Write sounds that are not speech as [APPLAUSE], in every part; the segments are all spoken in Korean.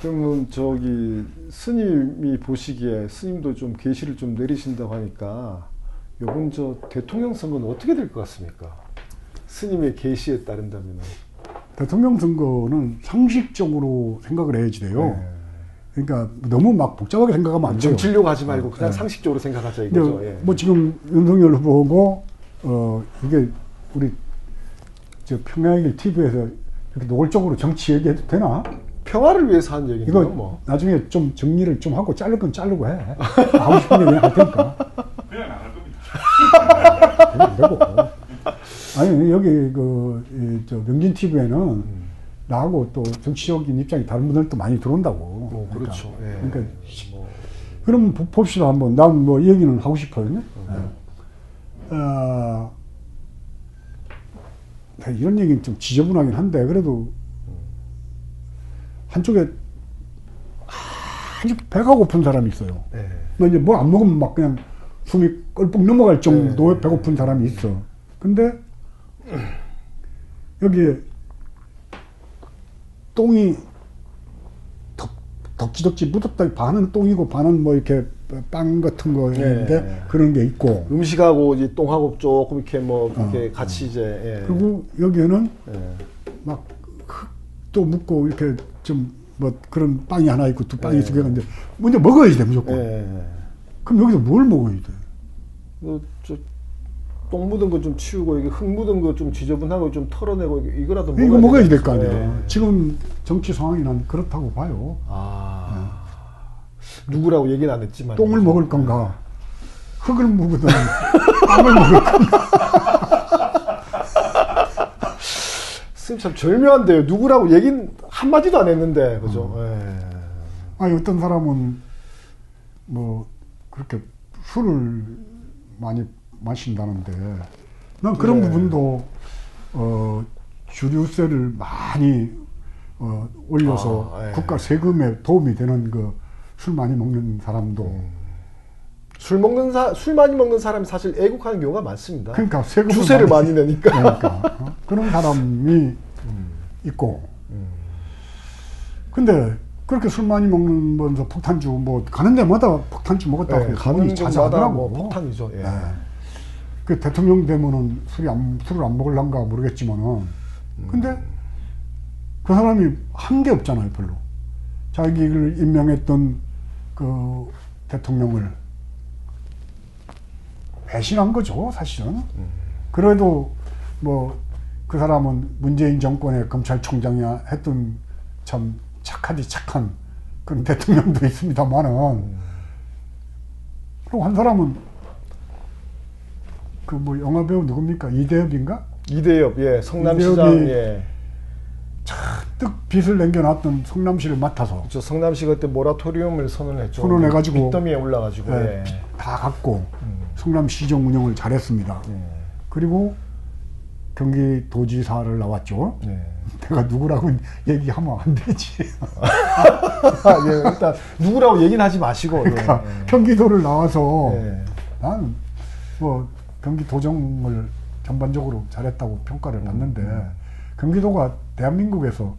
그러면 저기 스님이 보시기에 스님도 좀 계시를 좀 내리신다고 하니까 요번 저 대통령 선거는 어떻게 될 것 같습니까? 스님의 계시에 따른다면 대통령 선거는 상식적으로 생각을 해야지 돼요. 네. 그러니까 너무 막 복잡하게 생각하면 안 돼요. 정치려고 하지 말고 그냥 네. 상식적으로 생각하자 이거죠. 예. 뭐 지금 윤석열 후보고 어 이게 우리 저 평양일 TV에서 이렇게 노골적으로 정치 얘기해도 되나? 평화를 위해서 한 얘기인데 이거 뭐. 나중에 좀 정리를 좀 하고 자를 건 자르고 해. 하고 싶은 얘기 할 테니까. 그냥 나갈 겁니다. 안 되고. 아니 여기 그저 명진 TV에는 음. 나하고 또 정치적인 입장이 다른 분들도 많이 들어온다고. 뭐 그렇죠. 예. 그러니까 뭐 그럼 보- 봅시다 한번. 난 뭐 얘기는 하고 싶거든요. 음. 예. 어, 이런 얘기는 좀 지저분하긴 한데 그래도 한쪽에 아주 배가 고픈 사람이 있어요. 예. 뭐 이제 뭐 안 먹으면 막 그냥 숨이 껄뻑 넘어갈 정도의 네. 배고픈 사람이 있어. 근데 여기에 똥이 덕, 덕지덕지 묻었다 반은 똥이고 반은 뭐 이렇게 빵 같은 거인데 네. 그런 게 있고 음식하고 이제 똥하고 조금 이렇게 뭐 이렇게 어, 같이 이제 예. 그리고 여기에는 예. 막 흙도 묻고 이렇게 좀 뭐 그런 빵이 하나 있고 두 빵이 네. 두 개가 있는데 먼저 먹어야 돼 무조건. 예. 그럼 여기서 뭘 먹어야 돼? 뭐, 저똥 묻은 거 좀 치우고 이게 흙 묻은 거 좀 지저분하고 좀 털어내고 이거- 이거라도 이거 먹어야 될 거. 아니에요. 예. 지금 정치 상황이 난 그렇다고 봐요. 아 누구라고 얘기는 안 했지만 똥을 먹을 건가? 흙을 먹든 [LAUGHS] 빵을 먹을 건가? 스님 참 절묘한데요. 누구라고 얘기는 한 마디도 안 했는데 그죠? 예. 아니 어떤 사람은 뭐 그렇게 술을 많이 마신다는데 난 그런 네. 부분도 어 주류세를 많이 어 올려서 아, 예. 국가 세금에 도움이 되는 그 술 많이 먹는 사람도 음. 술 먹는 사, 술 많이 먹는 사람이 사실 애국하는 경우가 많습니다. 그러니까 세금을 주세를 많이 내니까. 그러니까 어? 그런 사람이 있고 근데 그렇게 술 많이 먹으면서 폭탄주 뭐 가는 데마다 폭탄주 먹었다고 예, 가는 자자하더라고. 뭐 폭탄이죠. 예. 예. 그 대통령 되면은 술이 안, 술을 안 먹을란가 모르겠지만은 근데 그 사람이 한 게 없잖아요 별로 자기를 임명했던 그 대통령을 배신한 거죠 사실은. 그래도 뭐 그 사람은 문재인 정권의 검찰총장이야 했던 참 착하디 착한 그런 대통령도 있습니다만은. 그리고 한 사람은 그 뭐 영화 배우 누굽니까? 이대엽인가? 이대엽, 예, 성남시장, 이대엽이 예. 뜻 빚을 남겨놨던 성남시를 맡아서 저 성남시 그때 모라토리움을 선언했죠. 선언해가지고 빚더미에 올라가지고. 예, 예. 빚다 갚고 음. 성남시정 운영을 잘했습니다. 예. 그리고 경기도지사를 나왔죠. 예. 내가 누구라고 [LAUGHS] 얘기하면 안 되지. 아, [LAUGHS] 예, 일단 누구라고 얘기는 하지 마시고. 그러니까 예, 예. 경기도를 나와서 예. 나는 뭐 경기도정을 전반적으로 잘했다고 평가를 받는데 경기도가 대한민국에서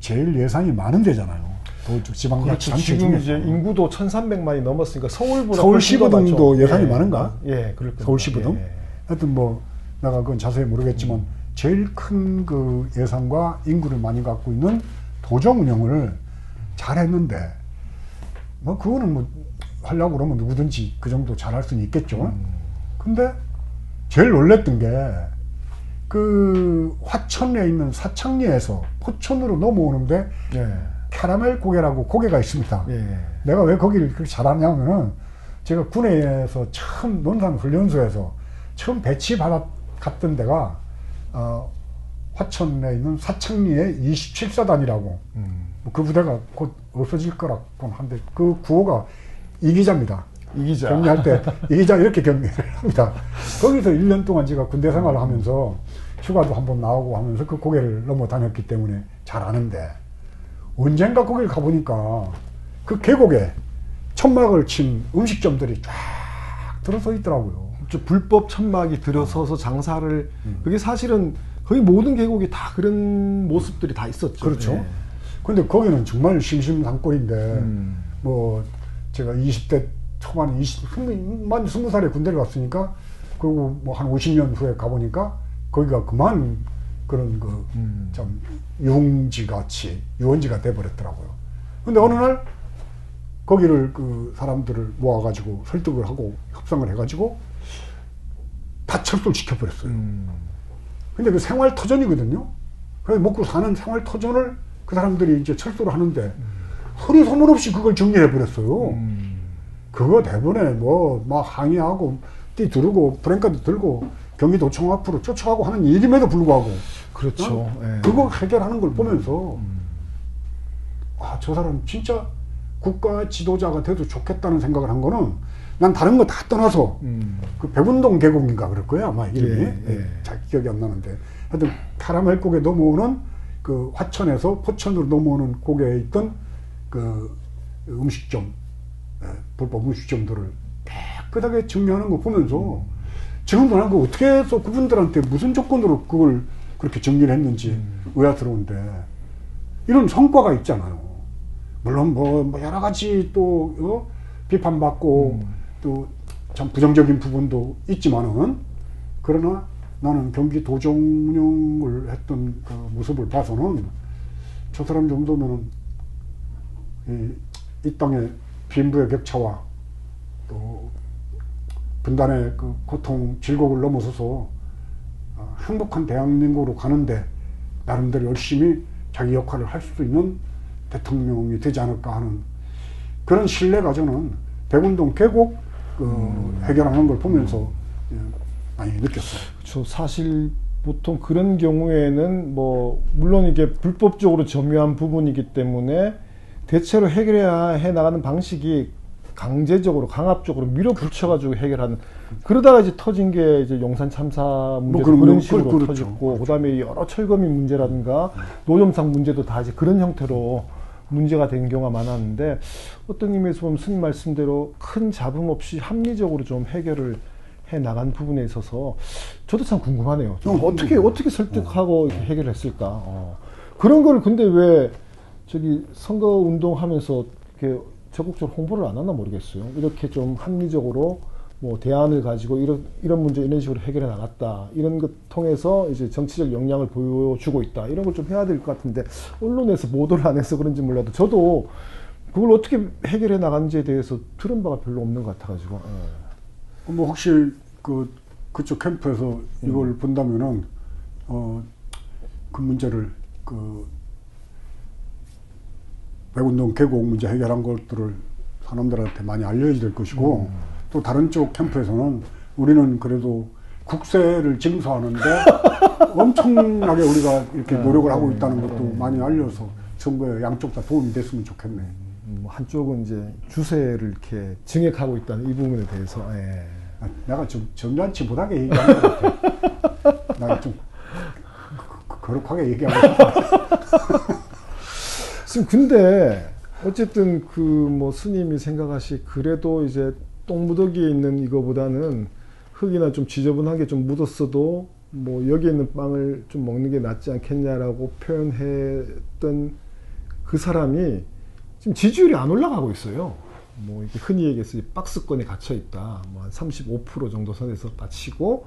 제일 예산이 많은 데잖아요. 도 지방 그렇죠. 지금 중에서. 이제 인구도 1,300만이 넘었으니까 서울보다 서울시보다 훨씬 더도 많죠. 예산이 예. 많은가? 예, 그럴 겁니다. 서울시보다. 예. 하여튼 뭐 내가 그건 자세히 모르겠지만 제일 큰 그 예산과 인구를 많이 갖고 있는 도정 운영을 잘했는데 뭐 그거는 뭐 하려고 그러면 누구든지 그 정도 잘할 수는 있겠죠. 근데 제일 놀랬던 게 그 화천에 있는 사창리에서 포천으로 넘어오는데 예. 캐러멜 고개라고 고개가 있습니다. 예. 내가 왜 거기를 그렇게 잘하냐면은 제가 군에서 처음 논산 훈련소에서 처음 배치 받았 갔던 데가 어, 화천에 있는 사창리의 27사단이라고 음. 그 부대가 곧 없어질 거라고 한데 그 구호가 이기자입니다. 이기자. 격리할 때 이기자 이렇게 격리를 합니다. 거기서 1년 동안 제가 군대 생활을 하면서 휴가도 한 번 나오고 하면서 그 고개를 넘어 다녔기 때문에 잘 아는데 언젠가 거기를 가보니까 그 계곡에 천막을 친 음식점들이 쫙 들어서 있더라고요. 저 불법 천막이 들어서서 장사를 그게 사실은 거의 모든 계곡이 다 그런 모습들이 다 있었죠. 그렇죠. 예. 근데 거기는 정말 심심산골인데 음. 뭐 제가 20대 초반에 20, 20, 만 20살에 군대를 갔으니까 그리고 뭐 한 50년 후에 가보니까 거기가 그만 그런 그 음. 참 유흥지 같이 유원지가 돼버렸더라고요. 근데 어느 날 거기를 그 사람들을 모아가지고 설득을 하고 협상을 해가지고 다 철수를 시켜버렸어요. 음. 근데 그 생활 터전이거든요. 그래서 먹고 사는 생활 터전을 그 사람들이 이제 철수를 하는데 소리 소문 없이 그걸 정리해 버렸어요. 음. 그거 대본에 뭐 막 항의하고 뛰 두르고 브랜카드 들고 경기도청 앞으로 쫓아가고 하는 일임에도 불구하고 그렇죠. 예. 그거 해결하는 걸 보면서 음. 아저 사람 진짜 국가 지도자가 돼도 좋겠다는 생각을 한 거는 난 다른 거 다 떠나서 음. 그 백운동 계곡인가 그럴 거예요 아마 이름이 예, 예. 잘 기억이 안 나는데 하여튼 카라멜 곡에 넘어오는 그 화천에서 포천으로 넘어오는 곡에 있던 그 음식점 예, 불법 음식점들을 깨끗하게 정리하는 거 보면서 지금도 난그 어떻게 해서 그분들한테 무슨 조건으로 그걸 그렇게 정리를 했는지 음. 의아스러운데 이런 성과가 있잖아요. 물론 뭐, 뭐 여러 가지 또 어? 비판받고 음. 또참 부정적인 부분도 있지만은 그러나 나는 경기 도정 운영을 했던 그 모습을 봐서는 저 사람 정도면은 이, 이 땅의 빈부의 격차와 또 분단의 그 고통, 질곡을 넘어서서 어, 행복한 대한민국으로 가는데 나름대로 열심히 자기 역할을 할 수 있는 대통령이 되지 않을까 하는 그런 신뢰가 저는 백운동 계곡 그 해결하는 걸 보면서 예, 많이 느꼈어요. 그렇죠. 사실 보통 그런 경우에는 뭐 물론 이게 불법적으로 점유한 부분이기 때문에 대체로 해결해야 해 나가는 방식이 강제적으로 강압적으로 밀어붙여가지고 해결하는 그러다가 이제 터진 게 이제 용산 참사 문제도 그럼요. 그런 식으로 그- 그렇죠. 터졌고 그다음에 여러 철거민 문제라든가 노점상 문제도 다 이제 그런 형태로 문제가 된 경우가 많았는데 어떤 의미에서 보면 스님 말씀대로 큰 잡음 없이 합리적으로 좀 해결을 해 나간 부분에 있어서 저도 참 궁금하네요. 좀 어, 어떻게. 어떻게 설득하고 이렇게 해결했을까? 어. 그런 걸 근데 왜 저기 선거 운동하면서 이렇게 적극적으로 홍보를 안 하나 모르겠어요. 이렇게 좀 합리적으로 뭐 대안을 가지고 이런 이런 문제 이런 식으로 해결해 나갔다 이런 것 통해서 이제 정치적 역량을 보여주고 있다 이런 걸 좀 해야 될 것 같은데 언론에서 보도를 안 해서 그런지 몰라도 저도 그걸 어떻게 해결해 나가는지에 대해서 들은 바가 별로 없는 것 같아가지고 예. 뭐 혹시 그 그쪽 캠프에서 이걸 본다면은 어 그 문제를 그 백운동 계곡 문제 해결한 것들을 사람들한테 많이 알려야 될 것이고 또 다른 쪽 캠프에서는 우리는 그래도 국세를 징수하는데 [LAUGHS] 엄청나게 우리가 이렇게 노력을 하고 있다는 것도 많이 알려서 정부에 양쪽 다 도움이 됐으면 좋겠네. 음, 뭐 한쪽은 이제 주세를 이렇게 증액하고 있다는 이 부분에 대해서 예. 아, 내가 좀 점잖지 못하게 얘기하는 것 같아. [LAUGHS] 나좀 거룩하게 얘기하고 싶어. [LAUGHS] 지금 근데 어쨌든 그 뭐 스님이 생각하시 그래도 이제 똥무더기에 있는 이거보다는 흙이나 좀 지저분하게 좀 묻었어도 뭐 여기 있는 빵을 좀 먹는 게 낫지 않겠냐라고 표현했던 그 사람이 지금 지지율이 안 올라가고 있어요. 뭐 흔히 얘기해서 이 박스권에 갇혀 있다. 뭐 한 35% 정도 선에서 다 치고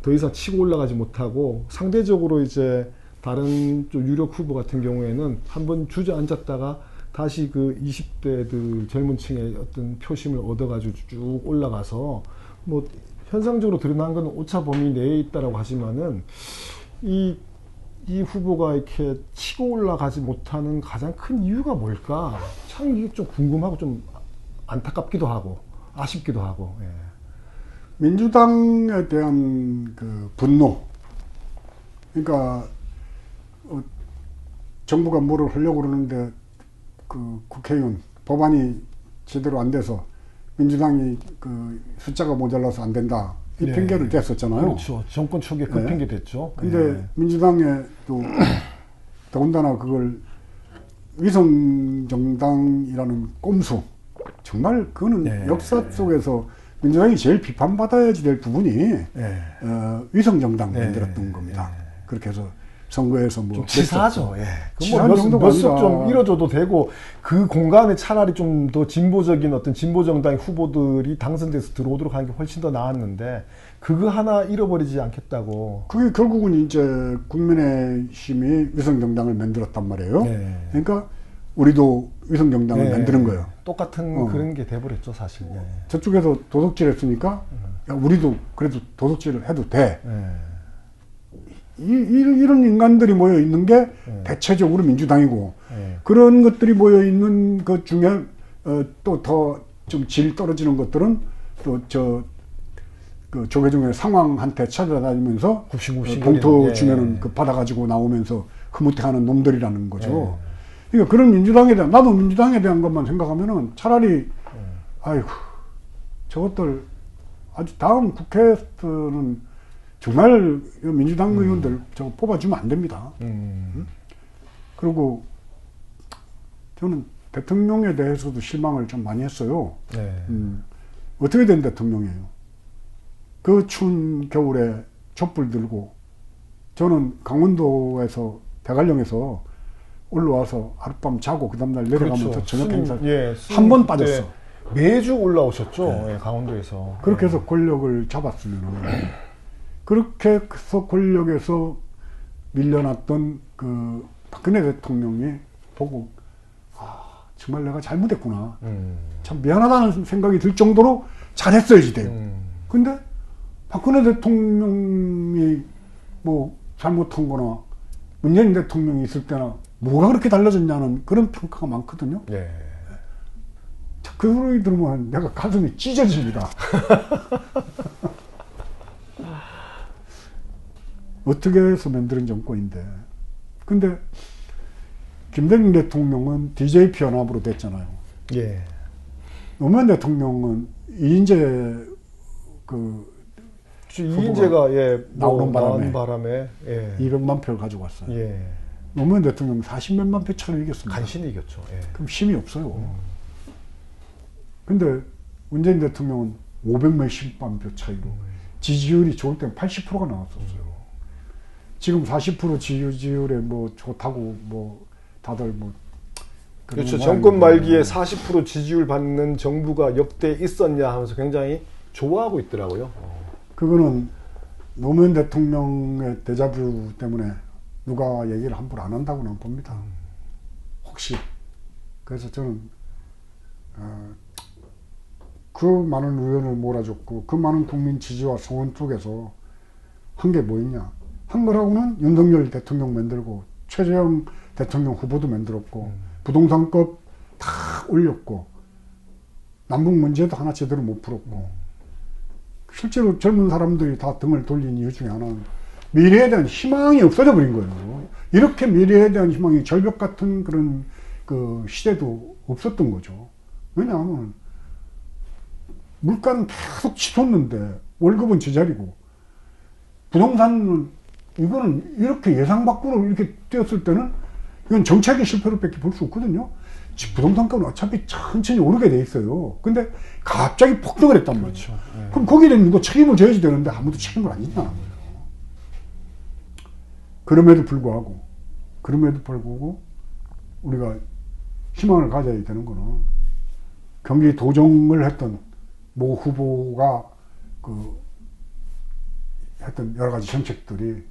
더 이상 치고 올라가지 못하고 상대적으로 이제 다른 좀 유력 후보 같은 경우에는 한번 주저앉았다가 다시 그 20대들 젊은 층의 어떤 표심을 얻어가지고 쭉 올라가서 뭐 현상적으로 드러난 건 오차 범위 내에 있다라고 하지만은 이, 이 후보가 이렇게 치고 올라가지 못하는 가장 큰 이유가 뭘까? 참 이게 좀 궁금하고 좀 안타깝기도 하고 아쉽기도 하고. 예. 민주당에 대한 그 분노. 그러니까 어, 정부가 뭐를 하려고 그러는데 그 국회의원 법안이 제대로 안 돼서 민주당이 그 숫자가 모자라서 안 된다 이 네. 핑계를 댔었잖아요. 그렇죠. 정권 초기에 그 네. 핑계 됐죠. 근데 예. 민주당에 또 [CLEARS THROAT] 더군다나 그걸 위성 정당이라는 꼼수 정말 그거는 네. 역사 속에서 민주당이 제일 비판받아야지 될 부분이 예. 어, 위성 정당 네. 만들었던 겁니다. 네. 그렇게 해서 선거에서 뭐좀 치사하죠. 예. 치사한 그뭐 정도가 몇석 아니라. 좀 잃어줘도 되고 그 공간에 차라리 좀 더 진보적인 어떤 진보 정당 후보들이 당선돼서 들어오도록 하는 게 훨씬 더 나았는데 그거 하나 잃어버리지 않겠다고. 그게 결국은 이제 국민의힘이 위성 정당을 만들었단 말이에요. 네. 그러니까 우리도 위성 정당을 네. 만드는 거예요. 똑같은 어. 그런 게 돼버렸죠 사실. 예. 저쪽에서 도둑질했으니까 야, 우리도 그래도 도둑질을 해도 돼. 예. 이, 이, 런 인간들이 모여 있는 게 네. 대체적으로 민주당이고 예. 그런 것들이 모여 있는 것 중에 어, 또더 좀 질 떨어지는 것들은 또 저 그 조계종의 상황한테 찾아다니면서 굽신굽신 어, 봉투 거리는, 예. 주면은 그 받아가지고 나오면서 흐뭇해하는 놈들이라는 거죠. 예. 그러니까 그런 민주당에 대한 나도 민주당에 대한 것만 생각하면은 차라리 예. 아이고 저것들 아주 다음 국회에서는 정말 이 민주당 의원들 저거 뽑아주면 안 됩니다. 음. 그리고 저는 대통령에 대해서도 실망을 좀 많이 했어요. 네. 음, 어떻게 된 대통령이에요? 그 추운 겨울에 촛불 들고 저는 강원도에서 대관령에서 올라와서 하룻밤 자고 그 다음날 내려가면서 저녁 스님, 행사 예, 한번 스님 빠졌어. 그때 매주 올라오셨죠. 예, 강원도에서. 그렇게 예. 해서 권력을 잡았으면 그렇게 해서 권력에서 밀려났던 그 박근혜 대통령이 보고 아 정말 내가 잘못했구나 음. 참 미안하다는 생각이 들 정도로 잘했어야지 돼요 음. 근데 박근혜 대통령이 뭐 잘못한 거나 문재인 대통령이 있을 때나 뭐가 그렇게 달라졌냐는 그런 평가가 많거든요 예. 자, 그 소리 들으면 내가 가슴이 찢어집니다. [LAUGHS] 어떻게 해서 만드는 정권인데. 근데 김대중 대통령은 DJP 연합으로 됐잖아요. 예. 노무현 대통령은 이인재 그 이인재가 예 나오는 뭐 바람에. 나온 바람에 예. 200만 표를 가지고 왔어요. 예. 노무현 대통령 40몇만 표 차로 이겼습니다. 간신히 이겼죠. 예. 그럼 힘이 없어요. 근데 문재인 대통령은 500몇십만 표 차이로 지지율이 좋을 땐 80%가 나왔었어요. 지금 40% 지지율에 뭐 좋다고 뭐 다들 뭐 그렇죠. 거 정권 말기에 40% 지지율 받는 정부가 역대 있었냐 하면서 굉장히 좋아하고 있더라고요. 그거는 노무현 대통령의 데자뷰 때문에 누가 얘기를 함부로 안 한다고 는 봅니다. 혹시 그래서 저는 어, 그 많은 의원을 몰아줬고 그 많은 국민 지지와 성원 쪽에서 한 게 뭐였냐? 한 거라고는 윤석열 대통령 만들고 최재형 대통령 후보도 만들었고 부동산법 다 올렸고 남북 문제도 하나 제대로 못 풀었고 실제로 젊은 사람들이 다 등을 돌린 이유 중에 하나는 미래에 대한 희망이 없어져 버린 거예요. 이렇게 미래에 대한 희망이 절벽 같은 그런 그 시대도 없었던 거죠. 왜냐하면 물가는 계속 치솟는데 월급은 제자리고 부동산은 이거는 이렇게 예상 밖으로 이렇게 뛰었을 때는 이건 정책의 실패로 밖에 볼 수 없거든요. 지- 부동산가는 어차피 천천히 오르게 돼 있어요. 근데 갑자기 폭등을 했단 말이죠. 예. 그럼 거기에 대한 누가 책임을 져야지 되는데 아무도 책임을 안 거예요. 그럼에도 불구하고, 그럼에도 불구하고 우리가 희망을 가져야 되는 거는 경기 도정을 했던 모 후보가 그 했던 여러 가지 정책들이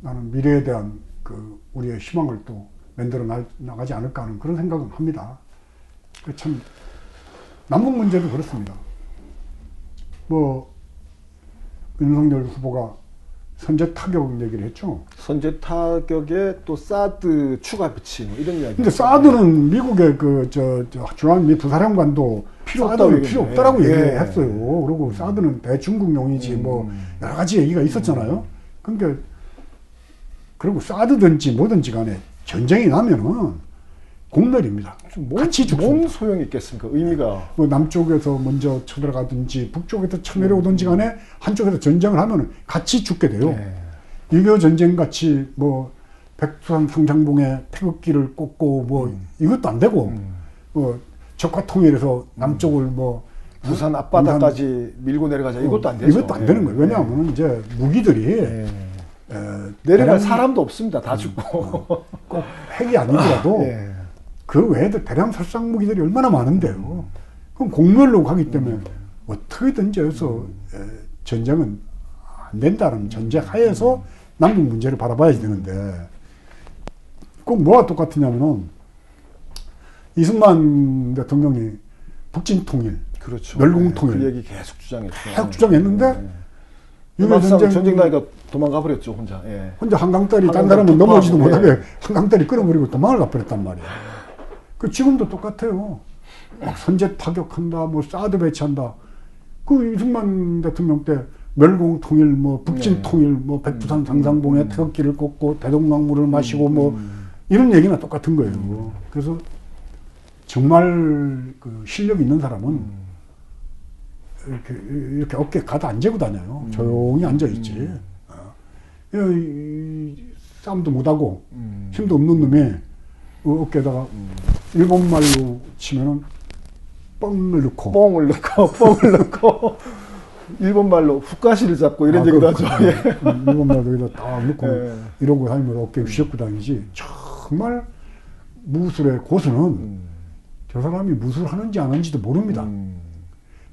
나는 미래에 대한 그 우리의 희망을 또 만들어 나- 나가지 않을까 하는 그런 생각은 합니다. 그참 남북 문제도 그렇습니다. 뭐 윤석열 후보가 선제 타격 얘기를 했죠. 선제 타격에 또 사드 추가 배치 뭐 이런 이야기. 근데 사드는 미국의 그저 주한미 부사령관도 필요 없다고 필요. 없다라고 예. 얘기했어요. 그리고 사드는 대중국용이지 뭐 음. 여러 가지 얘기가 있었잖아요. 그러니까 그리고 사드든지 뭐든지 간에 전쟁이 나면은 공멸입니다. 뭔, 같이 죽습니다. 뭔 소용이 있겠습니까? 의미가. 뭐 남쪽에서 먼저 쳐들어가든지 북쪽에서 쳐내려오든지 간에 한쪽에서 전쟁을 하면 같이 죽게 돼요. 예. 6.25 전쟁 같이 뭐 백두산 성장봉에 태극기를 꽂고 뭐 이것도 안 되고 음. 뭐 적화 통일해서 남쪽을 뭐 부산 앞바다까지 밀고 내려가자 이것도 안 되죠. 이것도 안 되는 거예요. 왜냐하면 이제 무기들이 예. 에, 내려갈 사람도 없습니다. 다 죽고. [LAUGHS] 꼭 핵이 아니더라도 예. 그 외에도 대량 살상 무기들이 얼마나 많은데요. 그럼 공멸로 가기 때문에 어떻게든지 해서 에, 전쟁은 안 된다는 전제 하에서 남북 문제를 바라봐야 되는데 꼭 뭐가 똑같으냐면은 이승만 대통령이 북진 통일 그렇죠. 멸공 통일. 그 얘기 계속 주장했죠. 계속 주장했는데 유교 유교 전쟁 전쟁 나니까 도망가 버렸죠 혼자. 예. 혼자 한강다리 딴 사람은 넘어오지도 폭파하고, 못하게 [LAUGHS] 한강다리 끌어버리고 도망을 가버렸단 말이야. 그 지금도 똑같아요. 막 선제 타격한다, 뭐 사드 배치한다. 그 이승만 대통령 때 멸공 통일, 뭐 북진 네. 통일, 뭐 백두산 상상봉에 태극기를 꽂고 대동강물을 마시고 음, 뭐 이런 얘기나 똑같은 거예요. 그래서 정말 그 실력 있는 사람은 음. 이렇게, 이렇게 어깨 가다 안 재고 다녀요. 음. 조용히 앉아 있지. 어. 이, 이, 싸움도 못하고 음. 힘도 없는 놈이 어, 어깨에다가 일본 말로 치면은 뻥을 넣고 뽕을 넣고 [LAUGHS] 뽕을 넣고 일본 말로 훅가시를 잡고 이런 아, 얘기도 그- 하죠. 그- 예. 음, 일본 말로 여기다 딱 넣고 예. 이러고 다니면서 어깨에 휘젓고 다니지 정말 무술의 고수는 음. 저 사람이 무술하는지 안 하는지도 모릅니다.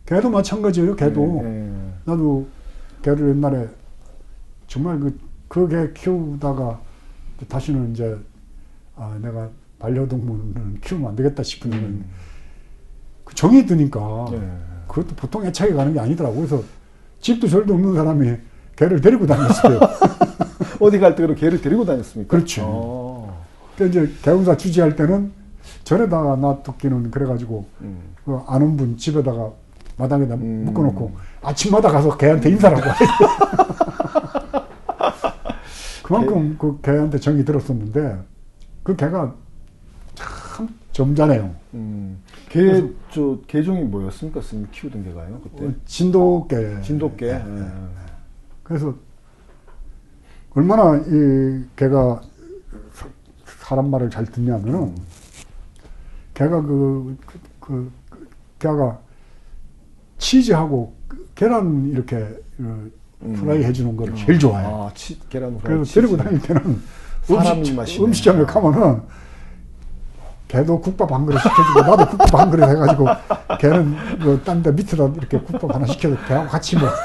음. 걔도 마찬가지예요. 걔도 예, 예. 나도 걔를 옛날에 정말 그, 그개 키우다가 다시는 이제, 아, 내가 반려동물은 키우면 안 되겠다 싶은 음. 그 정이 드니까 예. 그것도 보통 애착이 가는 게 아니더라고. 그래서 집도 절도 없는 사람이 개를 데리고 다녔어요. [LAUGHS] 어디 갈 때는 개를 데리고 다녔습니까? 그렇죠. 어. 그러니까 이제 개운사 주지할 때는 전에다가 놔두기는 그래가지고 음. 그 아는 분 집에다가 마당에다 음. 묶어놓고 아침마다 가서 개한테 인사를 하고 그만큼 그 개한테 정이 들었었는데 그 개가 참 점잖아요. 음. 개, 저, 개종이 뭐였습니까? 스님 키우던 개가요? 그때? 어, 진돗개. 진돗개? 예. 예. 그래서 얼마나 이 개가 사- 사람 말을 잘 듣냐면은 개가 그, 그, 그, 그 개가 치즈하고 계란 이렇게 어, 음. 프라이 해주는 걸 제일 좋아해. 아, 치, 계란 후라이. 그래서. 데리고 다닐 때는 음식. 음식점에 가면은 걔도 국밥 한 그릇 시켜주고 나도 국밥 한 그릇 해가지고 걔는 뭐 딴 데 밑에다 이렇게 국밥 하나 시켜서 걔하고 같이 먹. [LAUGHS]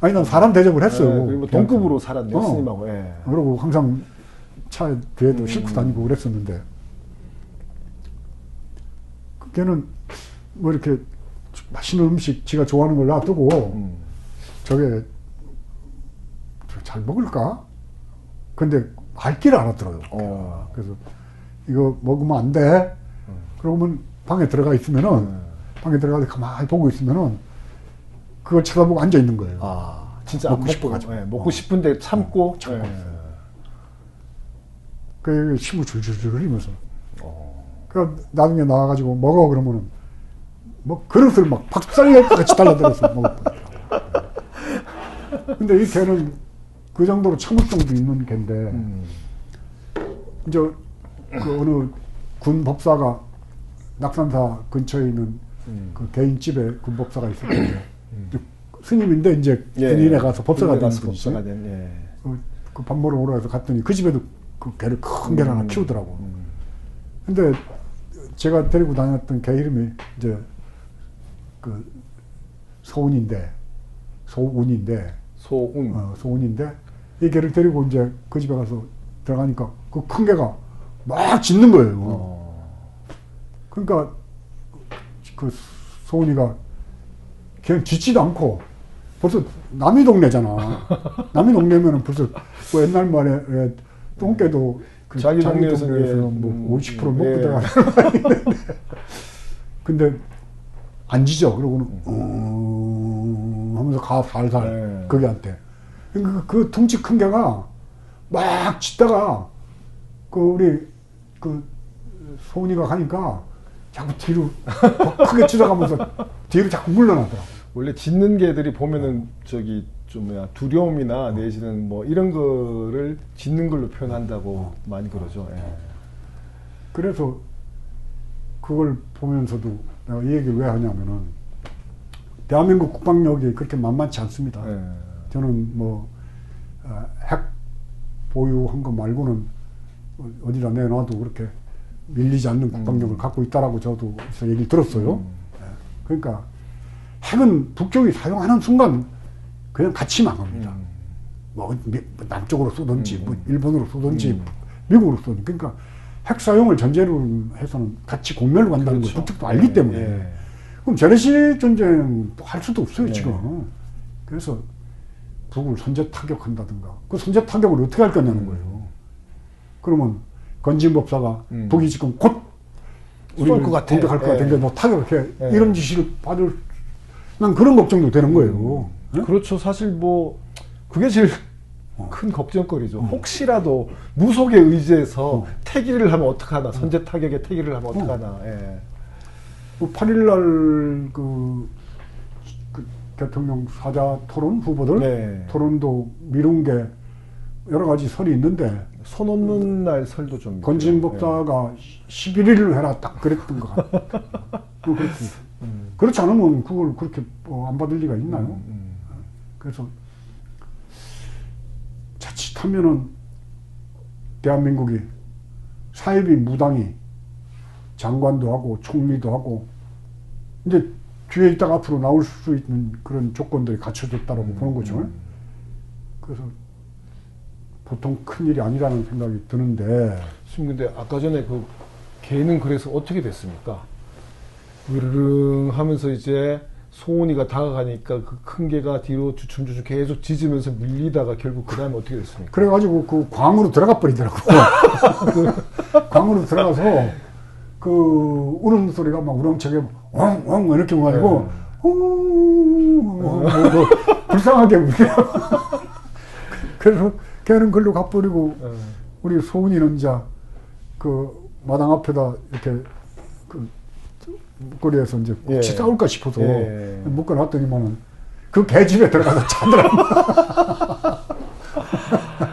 아니 난 사람 대접을 예, 했어요. 그리고 뭐 동급으로 살았네요, 어. 스님하고. 예. 그리고 항상 차 뒤에도 음. 싣고 다니고 그랬었는데 그 걔는 뭐 이렇게 맛있는 음식 지가 좋아하는 걸 놔두고 음. 저게 저잘 먹을까? 근데 알기를 알았더라고요. 어. 그래서 이거 먹으면 안 돼. 그러면 방에 들어가 있으면은 음. 방에 들어가서 가만히 보고 있으면은 그걸 쳐다보고 앉아 있는 거예요. 아, 진짜 먹고 싶어가지고. 예, 먹고 어. 싶은데 참고. 참고 예. 있어요. 그 침을 줄줄줄 흘리면서. 어. 그 나중에 나와가지고 먹어 그러면은 뭐 그릇을 막 박살낼 것 같이 달라들어서 [LAUGHS] 먹었거든요. 근데 이 개는 그 정도로 참을성도 있는 개인데 음. 이제 그 어느 군 법사가 낙산사 근처에 있는 음. 그 개인 집에 군 법사가 있었는데 스님인데 이제 예. 군인에 가서 법사가 군인에 된 가서. 법사가 된, 예. 그밥 먹으러 오라 해서 갔더니 그 집에도 그 개를 큰 개를 하나 음. 키우더라고. 음. 근데 제가 데리고 다녔던 개 이름이 이제 그 소운인데 소운인데 소운. 어, 소운인데 이 개를 데리고 이제 그 집에 가서 들어가니까 그 큰 개가 막 짖는 거예요. 어. 그러니까 그 소운이가 걔는 짖지도 않고 벌써 남의 동네잖아. [LAUGHS] 남의 동네면은 벌써 그 옛날 말에 왜 똥개도 그 자기 동네에서 예, 뭐 음, 50% 먹고 예. 들어가는 근데 안 짖어. 그러고는 음 하면서 가 살살 예. 거기한테. 그러니까 그 덩치 큰 개가 막 짖다가 그 우리 그 소은이가 가니까 자꾸 뒤로 크게 짖어가면서 [LAUGHS] 뒤로 자꾸 물러나더라고. 원래 짖는 개들이 보면은 저기 좀 뭐야 두려움이나 내지는 뭐 이런 거를 짖는 걸로 표현한다고 많이 그러죠. 예. 그래서 그걸 보면서도 내가 이 얘기를 왜 하냐면은 대한민국 국방력이 그렇게 만만치 않습니다. 예. 저는 뭐 어, 핵 보유한 거 말고는 어- 어디다 내놔도 그렇게 밀리지 않는 국방력을 갖고 있다라고 저도 얘기를 들었어요. 예. 그러니까 핵은 북쪽이 사용하는 순간 그냥 같이 망합니다. 뭐 미- 남쪽으로 쏘든지 뭐 일본으로 쏘든지 미국으로 쏘든지 그러니까 핵 사용을 전제로 해서는 같이 공멸로 간다는 걸 그렇죠. 북쪽도 알기 때문에 예. 그럼 재래식 전쟁 할 수도 없어요 네. 지금 그래서 북을 선제 타격한다든가 그 선제 타격을 어떻게 할 거냐는 거예요 그러면 건진법사가 음. 북이 지금 곧쏠 우리를 것 같아. 공격할 것 예. 같은데 뭐 타격해 예. 이런 지시를 받을 난 그런 걱정도 되는 거예요 예? 그렇죠. 사실 뭐 그게 제일 어. 큰 걱정거리죠. 혹시라도 무속에 의지해서 어. 태기를 하면 어떡하나, 선제 타격에 태기를 하면 어떡하나. 예. 뭐 8일날 그, 그 대통령 사자 토론 후보들 네. 토론도 미룬 게 여러 가지 설이 있는데 손 없는 날 설도 좀. 건진 법사가 11일을 해라 딱 그랬던 것 같아요. [LAUGHS] 뭐 그렇고. 그렇지 않으면 그걸 그렇게 뭐안 받을 리가 있나요? 음, 음. 그래서 하면은 대한민국이 사회비 무당이 장관도 하고 총리도 하고 이제 뒤에 있다가 앞으로 나올 수 있는 그런 조건들이 갖춰졌다고 보는 거죠. 그래서 보통 큰 일이 아니라는 생각이 드는데 지금 근데 아까 전에 그 개는 그래서 어떻게 됐습니까? 으르릉 하면서 이제 소은이가 다가가니까 그 큰 개가 뒤로 주춤주춤 계속 짖으면서 밀리다가 결국 그 다음에 어떻게 됐습니까? 그래가지고 그 광으로 들어가 버리더라고. [LAUGHS] 그 광으로 들어가서 그 우는 소리가 막 우렁차게 엉엉 이렇게 가지고 뭐 불쌍하게 울려. [LAUGHS] 그래서 걔는 글로 가버리고 어. 우리 소은이는 이제 그 마당 앞에다 이렇게 그 목걸이에서 이제 예. 같이 싸울까 싶어서 예. 묶어놨더니만은 그 개집에 들어가서 [LAUGHS] 자더라고.